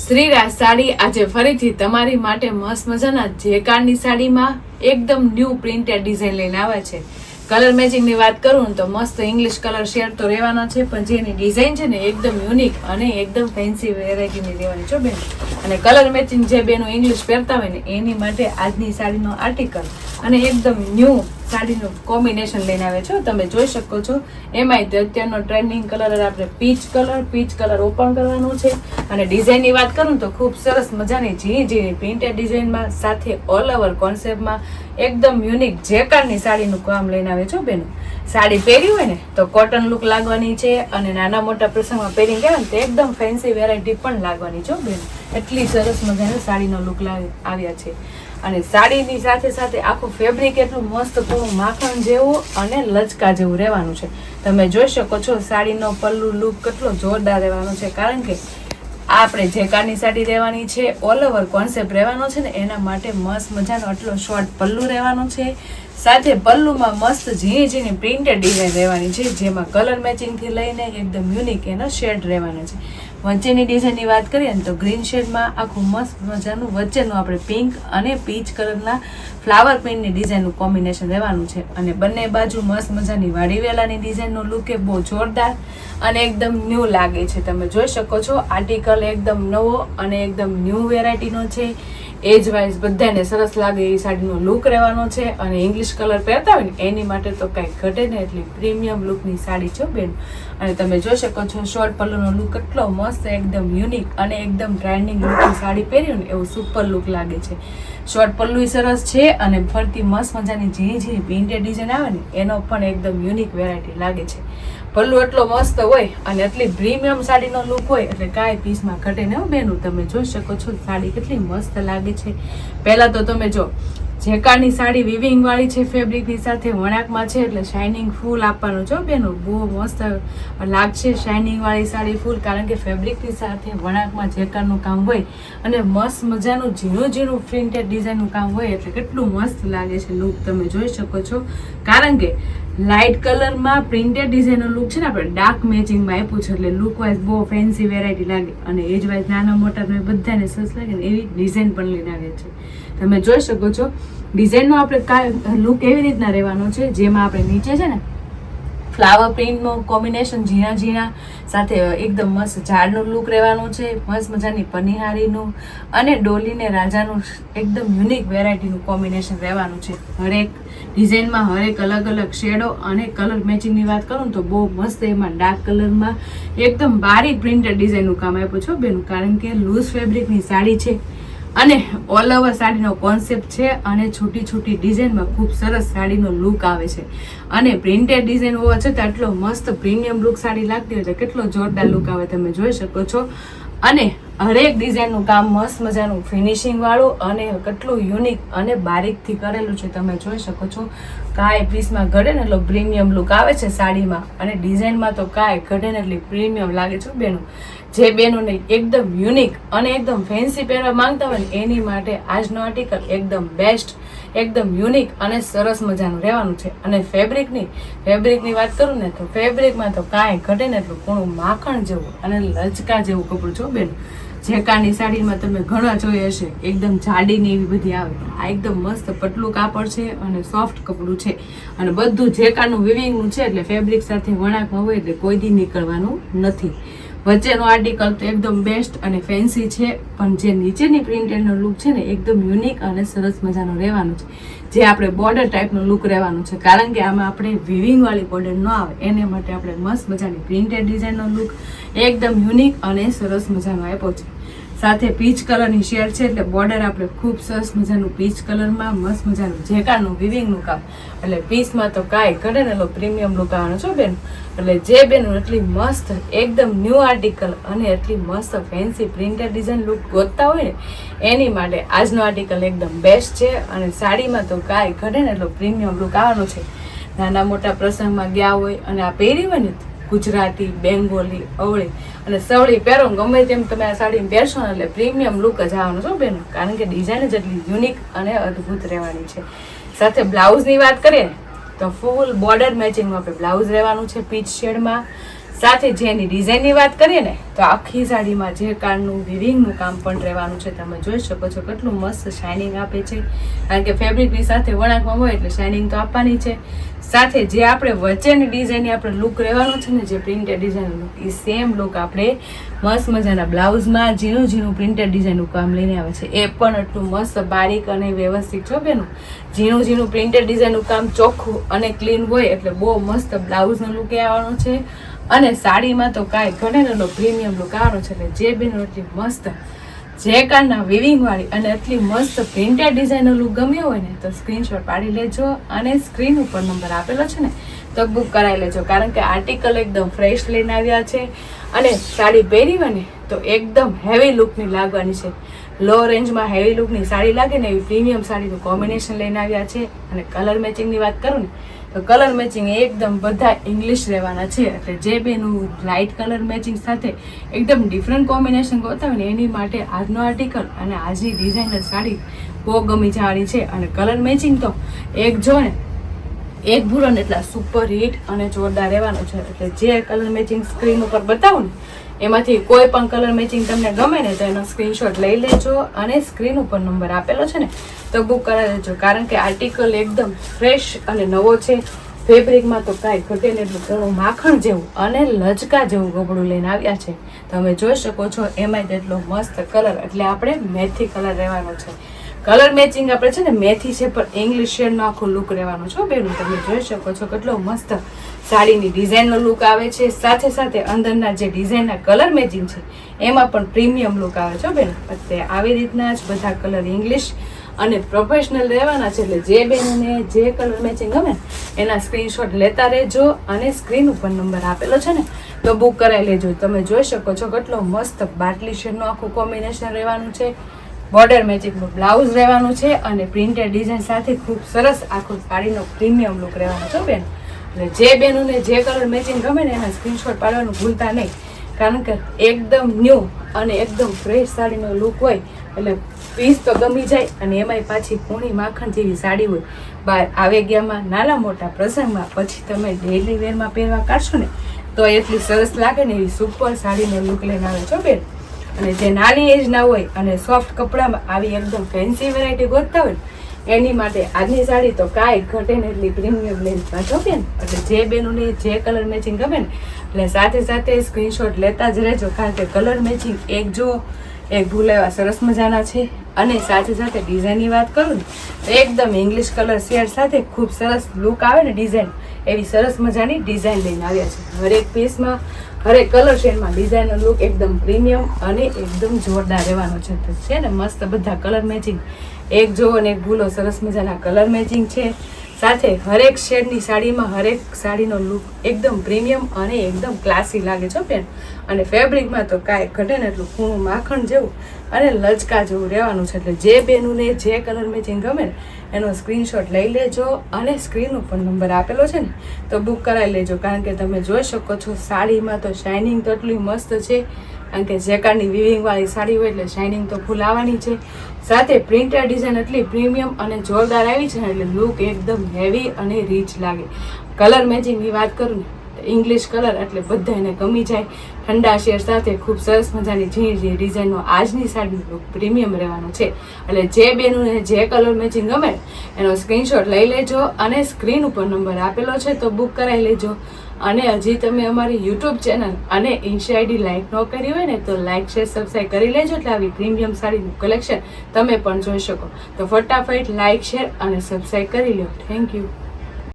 શ્રીરાજ સાડી આજે ફરીથી તમારી માટે મસ્ત મજાના જેકારની સાડીમાં એકદમ ન્યૂ પ્રિન્ટેડ ડિઝાઇન લઈને આવે છે. કલર મેચિંગની વાત કરું તો મસ્ત ઇંગ્લિશ કલર શેડ તો રહેવાના છે, પણ જેની ડિઝાઇન છે ને એકદમ યુનિક અને એકદમ ફેન્સી વેરાયટીની રહેવાની છો બેન. અને કલર મેચિંગ જે બેનો ઇંગ્લિશ પહેરતા હોય ને, એની માટે આજની સાડીનો આર્ટિકલ અને એકદમ ન્યૂ સાડીનું કોમ્બિનેશન લઈને આવે છો. તમે જોઈ શકો છો. એમાંય તો અત્યારનો ટ્રેન્ડિંગ કલર આપણે peach colour peach colour open કરવાનું છે. અને ડિઝાઇનની વાત કરું તો ખૂબ સરસ મજાની ઝીણી ઝીણી પ્રિન્ટેડ ડિઝાઇનમાં સાથે ઓલ ઓવર કોન્સેપ્ટમાં એકદમ યુનિક જેકારની સાડીનું કામ લઈને આવે છો બેનો. સાડી પહેરી હોય ને તો કોટન લુક લાગવાની છે અને નાના મોટા પ્રસંગમાં પહેરીને ગયા ને તો એકદમ ફેન્સી વેરાયટી પણ લાગવાની છો બેન. એટલી સરસ મજાની સાડીનો લુક લાવી આવ્યા છે. અને સાડીની સાથે સાથે આખું ફેબ્રિક એટલું મસ્ત થોડું માખણ જેવું અને લચકા જેવું રહેવાનું છે. તમે જોઈ શકો છો સાડીનો પલ્લુ લુક કેટલો જોરદાર રહેવાનો છે. કારણ કે આપણે જેકારની સાડી રહેવાની છે ઓલ ઓવર કોન્સેપ્ટ રહેવાનો છે ને, એના માટે મસ્ત મજાનો આટલો શોર્ટ પલ્લુ રહેવાનો છે. સાથે પલ્લુમાં મસ્ત ઝીણી ઝીણી પ્રિન્ટેડ ડિઝાઇન રહેવાની છે, જેમાં કલર મેચિંગથી લઈને એકદમ યુનિક એનો શેડ રહેવાનો છે. વચ્ચેની ડિઝાઇનની વાત કરીએ ને તો ગ્રીન શેડમાં આખું મસ્ત મજાનું વચ્ચેનું આપણે પિંક અને પીચ કલરના ફ્લાવર પ્રિન્ટની ડિઝાઇનનું કોમ્બિનેશન રહેવાનું છે. અને બંને બાજુ મસ્ત મજાની વાડીવેલાની ડિઝાઇનનો લુક એ બહુ જોરદાર અને એકદમ ન્યૂ લાગે છે. તમે જોઈ શકો છો આર્ટિકલ એકદમ નવો અને એકદમ ન્યૂ વેરાયટીનો છે. એજ વાઇઝ બધાને સરસ લાગે એ સાડીનો લુક રહેવાનો છે અને ઇંગ્લિશ કલર પહેરતા હોય ને, એની માટે તો કાંઈ ઘટે ને એટલી પ્રીમિયમ લુકની સાડી છો બેન. અને તમે જોઈ શકો છો શોર્ટ પલ્લુનો લુક કેટલો મસ્ત, એકદમ યુનિક અને એકદમ ટ્રેન્ડિંગ લુકની સાડી પહેર્યું ને, એવું સુપર લુક લાગે છે. શોર્ટ પલ્લુ સરસ છે અને ફરતી મસ્ત મજાની ઝીણી ઝીણી પ્રિન્ટેડ ડિઝાઇન આવે ને, એનો પણ એકદમ યુનિક વેરાયટી લાગે છે. પલ્લુ એટલો મસ્ત હોય અને એટલી પ્રીમિયમ સાડીનો લુક હોય, એટલે કાંઈ પીસમાં ઘટે ને બેનું તમે જોઈ શકો છો, સાડી કેટલી મસ્ત લાગે છે. પહેલાં તો તમે જો, જેકાની સાડી વિવિંગ વાળી છે ફેબ્રિકની સાથે વણાકમાં છે, એટલે શાઇનિંગ ફૂલ આપવાનું છો બેનું બહુ મસ્ત લાગશે શાઇનિંગ વાળી સાડી ફૂલ, કારણ કે ફેબ્રિકની સાથે વણાકમાં જેકારનું કામ હોય અને મસ્ત મજાનું ઝીણું ઝીણું પ્રિન્ટેડ ડિઝાઇનનું કામ હોય, એટલે કેટલું મસ્ત લાગે છે લુક તમે જોઈ શકો છો. કારણ કે લાઇટ કલરમાં પ્રિન્ટેડ ડિઝાઇનનો લુક છે ને આપણે ડાર્ક મેચિંગમાં આપ્યું છે એટલે લુક વાઇઝ બહુ ફેન્સી વેરાયટી લાગે. અને એજ વાઇઝ નાના મોટા તમે બધાને સરસ લાગે ને એવી ડિઝાઇન પણ લઈને આવે છે. તમે જોઈ શકો છો. ડિઝાઇનનો આપણે લુક એવી રીતના રહેવાનો છે, જેમાં આપણે નીચે છે ને ફ્લાવર પ્રિન્ટનું કોમ્બિનેશન ઝીણા ઝીણા, સાથે એકદમ મસ્ત ઝાડનું લુક રહેવાનું છે, મસ્ત મજાની પનિહારીનું અને ડોલીને રાજાનું એકદમ યુનિક વેરાયટીનું કોમ્બિનેશન રહેવાનું છે. હરેક ડિઝાઇનમાં હરેક અલગ અલગ શેડો અને કલર મેચિંગની વાત કરું તો બહુ મસ્ત એમાં ડાર્ક કલરમાં એકદમ બારીક પ્રિન્ટેડ ડિઝાઇનનું કામ આપ્યું છું બેનું. કારણ કે લૂઝ ફેબ્રિકની સાડી છે. અને ઓલ ઓવર સાડીનો કોન્સેપ્ટ છે અને છૂટી છૂટી ડિઝાઇનમાં ખૂબ સરસ સાડીનો લુક આવે છે. અને પ્રિન્ટેડ ડિઝાઇન હોવા છતાં આટલો મસ્ત પ્રીમિયમ લુક સાડી લાગતી હોય તો કેટલો જોરદાર લુક આવે તમે જોઈ શકો છો. અને હરેક ડિઝાઇનનું કામ મસ્ત મજાનું ફિનિશિંગ વાળું અને કેટલું યુનિક અને બારીકથી કરેલું છે. તમે જોઈ શકો છો કાંઈ પીસમાં ઘડે ને એટલો પ્રીમિયમ લુક આવે છે સાડીમાં. અને ડિઝાઇનમાં તો કાંઈ ઘડે ને એટલી પ્રીમિયમ લાગે છે બેનું. જે બેનોને એકદમ યુનિક અને એકદમ ફેન્સી પહેરવા માંગતા હોય ને એની માટે આજનો આર્ટિકલ એકદમ બેસ્ટ એકદમ યુનિક અને સરસ મજાનું રહેવાનું છે. અને ફેબ્રિકની ફેબ્રિકની વાત કરું ને તો ફેબ્રિકમાં તો કાંઈ ઘટે ને એટલું ઘણું માખણ જેવું અને લચકા જેવું કપડું છો બેન. જેકાની સાડીમાં તમે ઘણા જોઈ હશે, એકદમ જાડીની એવી બધી આવે. આ એકદમ મસ્ત પટલું કાપડ છે અને સોફ્ટ કપડું છે. અને બધું જેકાનું વિવિંગનું છે એટલે ફેબ્રિક સાથે વણાકમાં હોય એટલે કોઈ દી નીકળવાનું નથી. વચ્ચેનો આર્ટિકલ તો એકદમ બેસ્ટ અને ફેન્સી છે, પણ જે નીચેની પ્રિન્ટેડનો લુક છે ને, એકદમ યુનિક અને સરસ મજાનો રહેવાનો છે. જે આપણે બોર્ડર ટાઈપનો લુક રહેવાનું છે. કારણ કે આમાં આપણે વિવિંગવાળી બોર્ડર ન આવે. એને માટે આપણે મસ્ત મજાની પ્રિન્ટેડ ડિઝાઇનનો લુક એકદમ યુનિક અને સરસ મજાનો આપ્યો છે. સાથે પીચ કલરની શેડ છે એટલે બોર્ડર આપણે ખૂબ સરસ મજાનું પીચ કલરમાં મસ્ત મજાનું જેકાનું વિવિંગનું કામ. એટલે પીસમાં તો કાંઈ કરે ને એલો પ્રીમિયમ લુક આવવાનો છો બેન. એટલે જે બેન એટલી મસ્ત, એકદમ ન્યૂ આર્ટિકલ અને એટલી મસ્ત ફેન્સી પ્રિન્ટેડ ડિઝાઇન લુક ગોતતા હોય ને, એની માટે આજનો આર્ટિકલ એકદમ બેસ્ટ છે અને સાડીમાં તો કાંઈ ઘડે ને એટલો પ્રીમિયમ લુક આવવાનો છે. નાના મોટા પ્રસંગમાં ગયા હોય અને આ પહેરી હોય ને ગુજરાતી, બેંગોલી, અવળી અને સવળી પહેરો ગમે તેમ તમે આ સાડી પહેરશો ને એટલે પ્રીમિયમ લુક જ આવવાનો છો બેન. કારણ કે ડિઝાઇન જ એટલી યુનિક અને અદ્ભુત રહેવાની છે. સાથે બ્લાઉઝની વાત કરીએ તો ફૂલ બોર્ડર મેચિંગમાં આપણે બ્લાઉઝ રહેવાનું છે પીચ શેડમાં સાથે જેની ડિઝાઇનની વાત કરીએ ને, તો આખી સાડીમાં જે કારનું વિવિંગનું કામ પણ રહેવાનું છે. તમે જોઈ શકો છો કેટલું મસ્ત શાઇનિંગ આપે છે. કારણ કે ફેબ્રિકની સાથે વણાકમાં હોય એટલે શાઇનિંગ તો આપવાની છે. સાથે જે આપણે વચ્ચેની ડિઝાઇનની આપણે લુક રહેવાનો છે ને, જે પ્રિન્ટેડ ડિઝાઇન લુક એ સેમ લુક આપણે મસ્ત મજાના બ્લાઉઝમાં ઝીણું ઝીણું પ્રિન્ટેડ ડિઝાઇનનું કામ લઈને આવે છે. એ પણ એટલું મસ્ત બારીક અને વ્યવસ્થિત છો બેનું. ઝીણું ઝીણું પ્રિન્ટેડ ડિઝાઇનનું કામ ચોખ્ખું અને ક્લીન હોય એટલે બહુ મસ્ત બ્લાઉઝનો લુક આવવાનો છે. અને સાડીમાં તો કાંઈ ઘણેલો પ્રીમિયમ લુકારો છે ને જે બેનો એટલી મસ્ત જે કારના વિવિંગવાળી અને એટલી મસ્ત પ્રિન્ટેડ ડિઝાઇનનો લુક ગમ્યો હોય ને તો સ્ક્રીનશોટ પાડી લેજો અને સ્ક્રીન ઉપર નંબર આપેલો છે ને તો બુક કરાવી લેજો. કારણ કે આર્ટિકલ એકદમ ફ્રેશ લઈને આવ્યા છે અને સાડી પહેરી ને તો એકદમ હેવી લુકની લાગવાની છે. લો રેન્જમાં હેવી લુકની સાડી લાગે ને એવી પ્રીમિયમ સાડીનું કોમ્બિનેશન લઈને આવ્યા છે. અને કલર મેચિંગની વાત કરું ને તો કલર મેચિંગ એકદમ બધા ઇંગ્લિશ રહેવાના છે. એટલે જે બેનું લાઇટ કલર મેચિંગ સાથે એકદમ ડિફરન્ટ કોમ્બિનેશન ગોતા હોય ને એની માટે આજનો આર્ટિકલ અને આજની ડિઝાઇનર સાડી બહુ ગમી જવાની છે. અને કલર મેચિંગ તો એક જો ને, એક ભૂરો ને એટલા સુપર હિટ અને જોરદાર રહેવાનો છે. એટલે જે કલર મેચિંગ સ્ક્રીન ઉપર બતાવું ને એમાંથી કોઈ પણ કલર મેચિંગ તમને ગમે ને તો એનો સ્ક્રીનશોટ લઈ લેજો અને સ્ક્રીન ઉપર નંબર આપેલો છે ને, તો બુક કરાવી લેજો કારણ કે આર્ટિકલ એકદમ ફ્રેશ અને નવો છે. ફેબ્રિકમાં તો કાંઈ ઘટે ને ઘણું માખણ જેવું અને લચકા જેવું કપડું લઈને આવ્યા છે. તમે જોઈ શકો છો, એમાંય તેટલો મસ્ત કલર એટલે આપણે મેથી કલર રહેવાનો છે. કલર મેચિંગ આપણે છે ને મેથી છે, પણ ઇંગ્લિશ શેડનો આખો લુક રહેવાનો છો બેનું. તમે જોઈ શકો છો કેટલો મસ્ત સાડીની ડિઝાઇનનો લુક આવે છે. સાથે સાથે અંદરના જે ડિઝાઇનના કલર મેચિંગ છે, એમાં પણ પ્રીમિયમ લુક આવે છે બેન. અત્યારે આવી રીતના જ બધા કલર ઇંગ્લિશ અને પ્રોફેશનલ રહેવાના છે. એટલે જે બેનને જે કલર મેચિંગ ગમે, એના સ્ક્રીનશોટ લેતા રહેજો અને સ્ક્રીન ઉપર નંબર આપેલો છે ને, તો બુક કરાવી લેજો. તમે જોઈ શકો છો કેટલો મસ્ત બાટલી શેડનું આખું કોમ્બિનેશન રહેવાનું છે. બોર્ડર મેચિંગનું બ્લાઉઝ રહેવાનું છે અને પ્રિન્ટેડ ડિઝાઇન સાથે ખૂબ સરસ આખો સાડીનો પ્રીમિયમ લુક રહેવાનો છે બેન. એટલે જે બેનોને જે કલર મેચિંગ ગમે ને એના સ્ક્રીનશોટ પાડવાનું ભૂલતા નહીં. કારણ કે એકદમ ન્યૂ અને એકદમ ફ્રેશ સાડીનો લુક હોય, એટલે પીસ તો ગમી જાય અને એમાંય પાછી પૂણી માખણ જેવી સાડી હોય. બહાર આવે ગયામાં નાના મોટા પ્રસંગમાં પછી તમે ડેલી વેરમાં પહેરવા કાઢશો ને, તો એટલી સરસ લાગે ને એવી સુપર સાડીનો લુક લઈને આવે છો બેન. અને જે નાની એજના હોય અને સોફ્ટ કપડામાં આવી એકદમ ફેન્સી વેરાયટી ગોતતા હોય એની માટે આજની સાડી તો કાંઈ ઘટે ને એટલી પ્રીમિયમ લેન્સમાં જોકે ને. એટલે જે બેનોને જે કલર મેચિંગ ગમે ને, એટલે સાથે સાથે સ્ક્રીનશોટ લેતા જ રહેજો, કારણ કે કલર મેચિંગ એક જો એક ભૂલ એવા સરસ મજાના છે. અને સાથે સાથે ડિઝાઇનની વાત કરું તો એકદમ ઇંગ્લિશ કલર શેડ સાથે ખૂબ સરસ લુક આવે ને ડિઝાઇન એવી સરસ મજાની ડિઝાઇન લઈને આવ્યા છે. હરેક પીસમાં હરેક કલર શેડમાં ડિઝાઇનનો લુક એકદમ પ્રીમિયમ અને એકદમ જોરદાર રહેવાનો છે. છે ને, મસ્ત બધા કલર મેચિંગ એક જોવો ને એક ભૂલો, સરસ મજાના કલર મેચિંગ છે. સાથે હરેક શેડની સાડીમાં હરેક સાડીનો લુક એકદમ પ્રીમિયમ અને એકદમ ક્લાસી લાગે છે બેન. અને ફેબ્રિકમાં તો કાંઈ ઘટે ને એટલું ખૂણું માખણ જેવું અને લચકા જેવું રહેવાનું છે. એટલે જે બેનુને જે કલર મેચિંગ ગમે ને, એનો સ્ક્રીનશોટ લઈ લેજો અને સ્ક્રીન ઉપર નંબર આપેલો છે ને, તો બુક કરાવી લેજો. કારણ કે તમે જોઈ શકો છો, સાડીમાં તો શાઇનિંગ તો એટલી મસ્ત છે. કારણ કે જેકારની વિવિંગ વાળી સાડી હોય એટલે શાઇનિંગ તો ફૂલ આવવાની છે. સાથે પ્રિન્ટેડ ડિઝાઇન એટલી પ્રીમિયમ અને જોરદાર આવી છે ને એટલે લુક એકદમ હેવી અને રીચ લાગે. કલર મેચિંગની વાત કરું ને ઇંગ્લિશ કલર એટલે બધાને ગમી જાય. ઠંડા શેર સાથે ખૂબ સરસ મજાની ઝીણી ઝીણી ડિઝાઇનનો આજની સાડીનો લુક પ્રીમિયમ રહેવાનો છે. એટલે જે બેનુને જે કલર મેચિંગ ગમે, એનો સ્ક્રીનશોટ લઈ લેજો અને સ્ક્રીન ઉપર નંબર આપેલો છે તો બુક કરાવી લેજો. અને હજી તમે અમારી યુટ્યુબ ચેનલ અને ઇન્સ્ટા આઈડી લાઈક ન કરી હોય ને તો લાઇક શેર સબસ્ક્રાઈબ કરી લેજો એટલે આવી પ્રીમિયમ સાડીનું કલેક્શન તમે પણ જોઈ શકો. તો ફટાફટ લાઇક શેર અને સબસ્ક્રાઈબ કરી લો થેન્ક યુ